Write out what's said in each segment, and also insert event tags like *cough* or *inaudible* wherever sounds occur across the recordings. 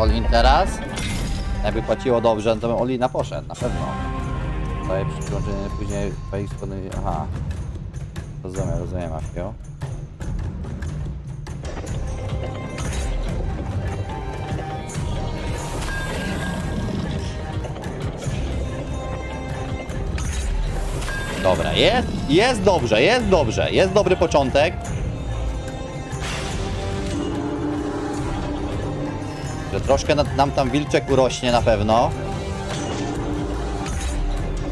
Olin teraz? Jakby płaciło dobrze, to bym Olina poszedł, na pewno. Daję przyłączenie później twojej strony. Aha. Rozumiem, rozumiem, Afio. Dobra, jest, jest dobrze, jest dobrze, jest dobry początek. Że troszkę na, nam tam wilczek urośnie na pewno.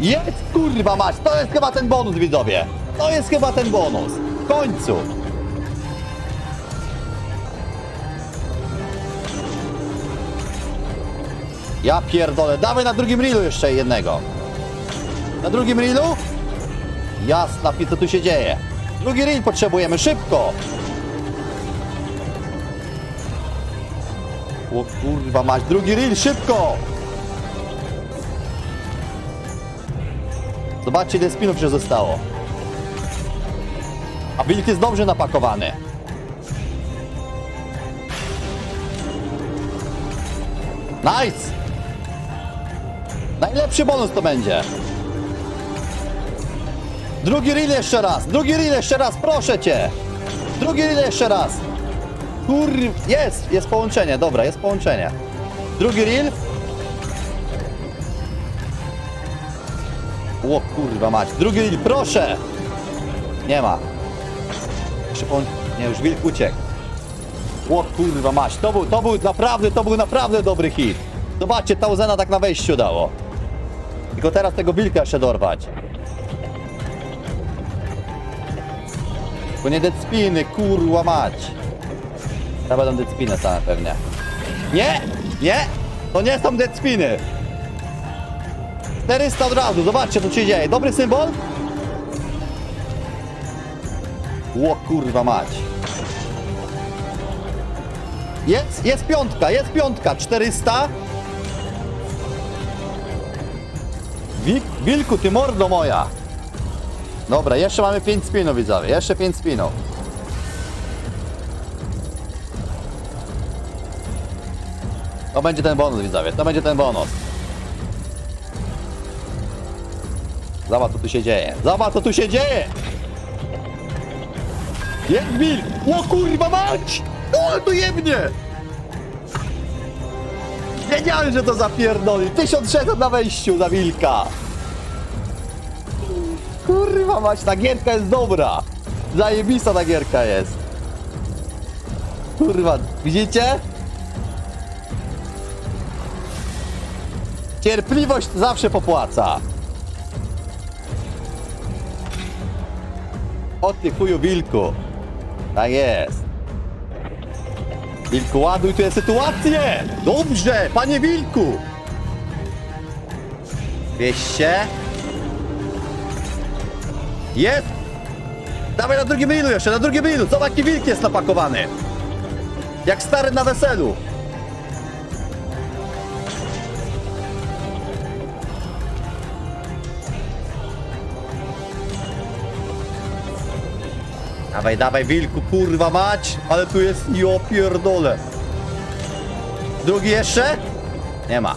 Jest kurwa mać, to jest chyba ten bonus widzowie. To jest chyba ten bonus. W końcu. Ja pierdolę, dawaj na drugim reelu jeszcze jednego. Na drugim reelu? Jasna, co tu się dzieje? Drugi reel potrzebujemy, szybko! O kurwa mać, drugi reel, szybko! Zobaczcie, ile spinów się zostało. A wilk jest dobrze napakowany. Nice! Najlepszy bonus to będzie. Drugi reel jeszcze raz, drugi reel jeszcze raz, proszę cię. Drugi reel jeszcze raz. Kur... Jest, jest połączenie, dobra, jest połączenie. Drugi reel. O kurwa mać, drugi reel, proszę. Nie ma. Jeszcze połą... Nie, już wilk uciekł. O kurwa mać, to był, to był naprawdę, to był naprawdę dobry hit. Zobaczcie, Tauzena tak na wejściu dało. Tylko teraz tego wilka jeszcze dorwać. Bo nie dead spiny, kurwa mać. To będą dead spiny same pewnie. Nie! Nie! To nie są dead spiny! 400 od razu, zobaczcie co się dzieje. Dobry symbol? Ło kurwa mać. Jest, jest piątka, jest piątka. 400. Wilk, wilku, ty mordo moja. Dobra, jeszcze mamy 5 spinów widzowie, jeszcze 5 spinów. To będzie ten bonus widzowie, to będzie ten bonus. Zobacz co tu się dzieje, zobacz co tu się dzieje! Jest wilk! O kurwa mać! O, tu jebnie! Wiedziałem, że to zapierdoli. 1600 na wejściu za wilka. Kurwa mać, ta gierka jest dobra. Zajebista ta gierka jest. Kurwa, widzicie? Cierpliwość zawsze popłaca. O ty chuju wilku. Tak jest. Wilku, ładuj tę sytuację! Dobrze, panie wilku! 200. Jest! Dawaj na drugim milu jeszcze, na drugim milu! Zobacz jaki wilk jest napakowany! Jak stary na weselu! Dawaj, dawaj wilku, kurwa mać! Ale tu jest jo pierdole! Drugi jeszcze? Nie ma.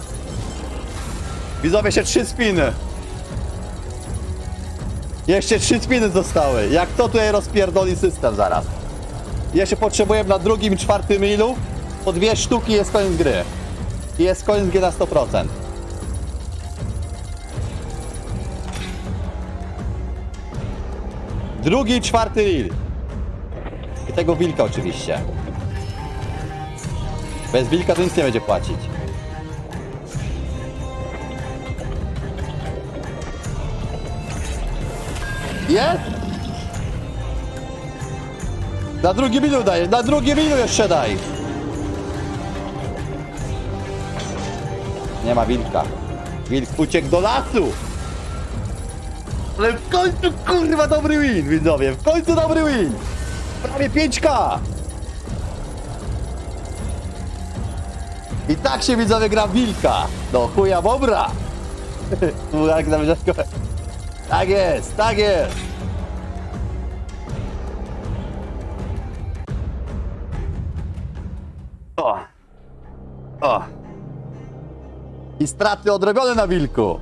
Widzowie się trzy spiny. Jeszcze trzy spiny zostały. Jak to tutaj rozpierdoli system zaraz. Jeszcze potrzebujemy na drugim, czwartym ilu. Po dwie sztuki jest koniec gry. I jest koniec gry na 100%. Drugi i czwarty reel. I tego wilka oczywiście. Bez wilka to nic nie będzie płacić. Jest? Na drugi milu daj, na drugi milu jeszcze daj. Nie ma wilka. Wilk uciekł do lasu. Ale w końcu kurwa dobry win, widzowie. W końcu dobry win. Prawie 5k. I tak się widzowie gra wilka. Do chuja bobra. Wyrzeczkę. *laughs* Tak jest, tak jest. O. O. I straty odrobione na wilku.